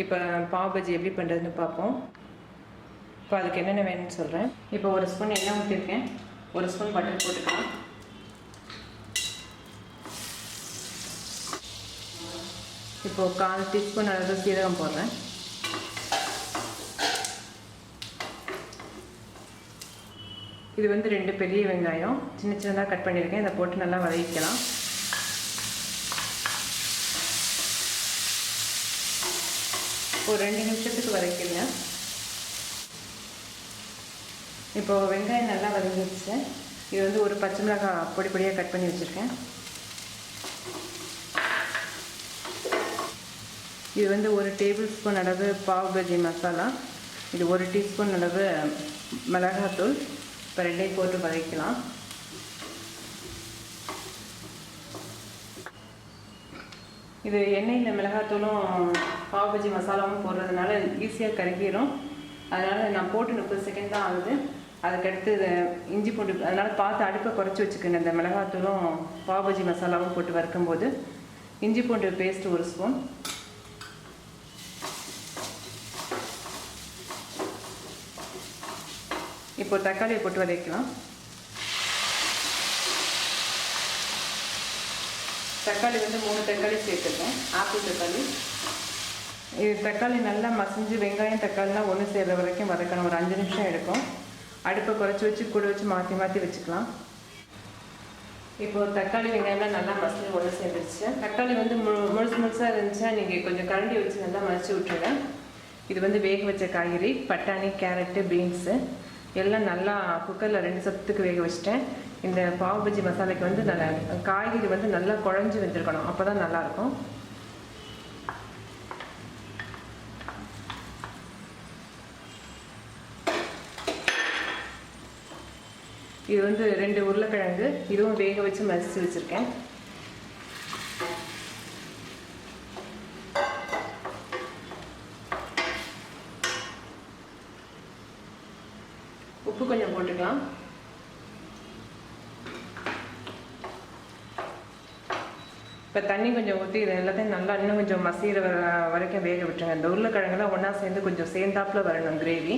இப்போ பாவ் பஜ்ஜி எப்படி பண்ணுறதுன்னு பார்ப்போம். இப்போ அதுக்கு என்னென்ன வேணும்னு சொல்கிறேன் இப்போ ஒரு ஸ்பூன் எண்ணெய் ஊற்றிருக்கேன் ஒரு ஸ்பூன் பட்டர் போட்டுக்கலாம். இப்போது கால் டீஸ்பூன் அளவு சீரகம் போடுறேன். இது வந்து ரெண்டு பெரிய வெங்காயம். சின்ன சின்னதாக கட் பண்ணியிருக்கேன். இதை போட்டு நல்லா வதக்கிக்கலாம். ஒரு ரெண்டு நிமிஷத்துக்கு வதக்கிடுங்க. இப்போது வெங்காயம் நல்லா வதங்கிடுச்சு. இது வந்து ஒரு பச்சை மிளகாய் பொடி பொடியாக கட் பண்ணி வச்சுருக்கேன். இது வந்து ஒரு டேபிள் ஸ்பூன் அளவு பாவ் பஜ்ஜி மசாலா. இது ஒரு டீஸ்பூன் அளவு மிளகாத்தூள். இப்போ ரெண்டையும் போட்டு வதக்கலாம். இது எண்ணெயில் மிளகாத்தூளும் பாவ பஜ்ஜி மசாலாவும் போடுறதுனால ஈஸியாக கருகிரும். அதனால் நான் போட்டு முப்பது செகண்ட் தான் ஆகுது. அதுக்கடுத்து இதை இஞ்சி பூண்டு அதனால் பார்த்து அடுப்பை குறைச்சி வச்சுக்கணும். இந்த மிளகாத்தூளும் பாவ் பஜ்ஜி மசாலாவும் போட்டு வறுக்கும்போது இஞ்சி பூண்டு பேஸ்ட் ஒரு ஸ்பூன் இப்போ தக்காளியை போட்டு வதக்கலாம். தக்காளி வந்து மூணு தக்காளி சேர்த்துருக்கேன். ஆப்பிள் தக்காளி. இது தக்காளி நல்லா மசிஞ்சு வெங்காயம் தக்காளிலாம் ஒன்று சேர்கிற வரைக்கும் வதக்கணும். ஒரு அஞ்சு நிமிஷம் எடுக்கும். அடுப்பை குறைச்சி வச்சு கூட வச்சு மாற்றி மாற்றி வச்சுக்கலாம். இப்போ தக்காளி வெங்காயம்லாம் நல்லா மசிஞ்சு ஒன்று சேர்ந்துருச்சு. தக்காளி வந்து மு முழுசு முழுசாக இருந்துச்சுன்னா நீங்கள் கொஞ்சம் கரண்டி வச்சு நல்லா மசிச்சு விட்ருங்க இது வந்து வேக வச்ச காய்கறி பட்டாணி கேரட்டு பீன்ஸு. எல்லாம் நல்லா குக்கரில் ரெண்டு சத்துக்கு வேக வச்சிட்டேன். இந்த பாவ் பஜ்ஜி மசாலாக்கு வந்து நல்லா காய்கறி வந்து நல்லா குழஞ்சி வந்திருக்கணும். அப்போ தான் நல்லாயிருக்கும். இது வந்து ரெண்டு உருளைக்கிழங்கு. இதுவும் வேக வச்சு மசிச்சு வச்சுருக்கேன். உப்பு கொஞ்சம் போட்டுக்கலாம். இப்போ தண்ணி கொஞ்சம் ஊற்றி இது எல்லாத்தையும் நல்லா இன்னும் கொஞ்சம் மசீர வர வரைக்கும் வேக விட்டுருங்க. இந்த உருளைக்கிழங்குலாம் ஒன்றா சேர்ந்து கொஞ்சம் சேர்ந்தாப்புல வரணும் கிரேவி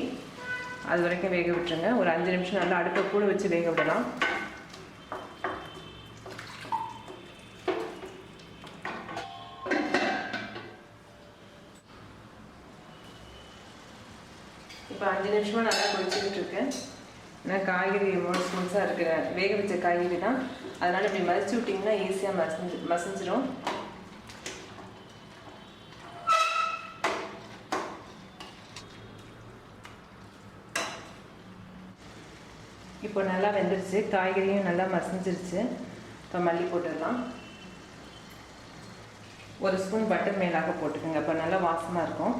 அது வரைக்கும் வேக விட்டுருங்க. ஒரு அஞ்சு நிமிஷம் நல்லா அடுப்பை கூட வச்சு வேக விடலாம். இப்போ அஞ்சு நிமிஷமாக நல்லா குடிச்சிக்கிட்டு இருக்கேன் ஏன்னா காய்கறி மூணு முழுசாக இருக்கிற வேக வச்ச காய்கறி தான். அதனால் இப்படி மதிச்சு விட்டிங்கன்னா ஈஸியாக மசிஞ்சு மசிஞ்சிடும் இப்போ நல்லா வெந்துருச்சு. காய்கறியும் நல்லா மசிஞ்சிருச்சு. இப்போ மல்லி போட்டுடலாம். ஒரு ஸ்பூன் பட்டர் மேலாக போட்டுக்கோங்க. அப்போ நல்லா வாசமாக இருக்கும்.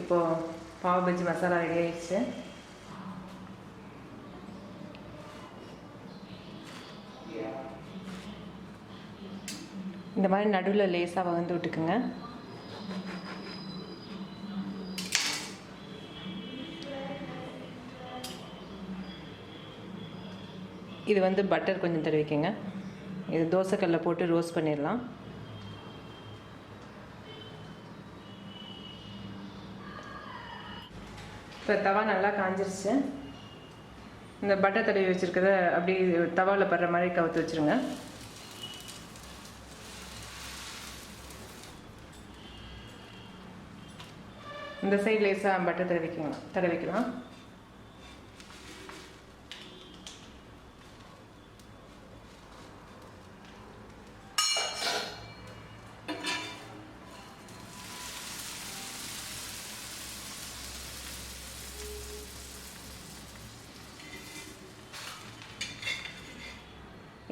இப்போது பாவ் பஜ்ஜி மசாலா ரெடி ஆயிடுச்சு. இந்த மாதிரி நடுவில் லேசாக வகுந்து விட்டுக்குங்க. இது வந்து பட்டர் கொஞ்சம் தடவிக்கங்க. இது தோசைக்கல்லில் போட்டு ரோஸ்ட் பண்ணிடலாம் இப்போ தவா நல்லா காஞ்சிருச்சு. இந்த பட்டை தடவி வச்சுருக்கத அப்படி தவாவில் படுற மாதிரி கவுத்து வச்சுருங்க. இந்த சைடு லேஸாக பட்டை தடவிக்கலாம் தடவிக்கலாம்.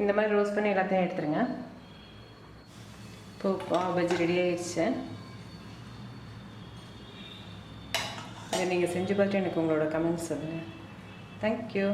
இந்த மாதிரி ரோஸ்ட் பண்ணி எல்லாத்தையும் எடுத்துருங்க. இப்போ பாவ் பஜ்ஜி ரெடி ஆயிடுச்சு. இதை நீங்கள் செஞ்சு பார்த்துட்டு எனக்கு உங்களோட கமெண்ட்ஸ் சொல்லுங்கள் தேங்க்யூ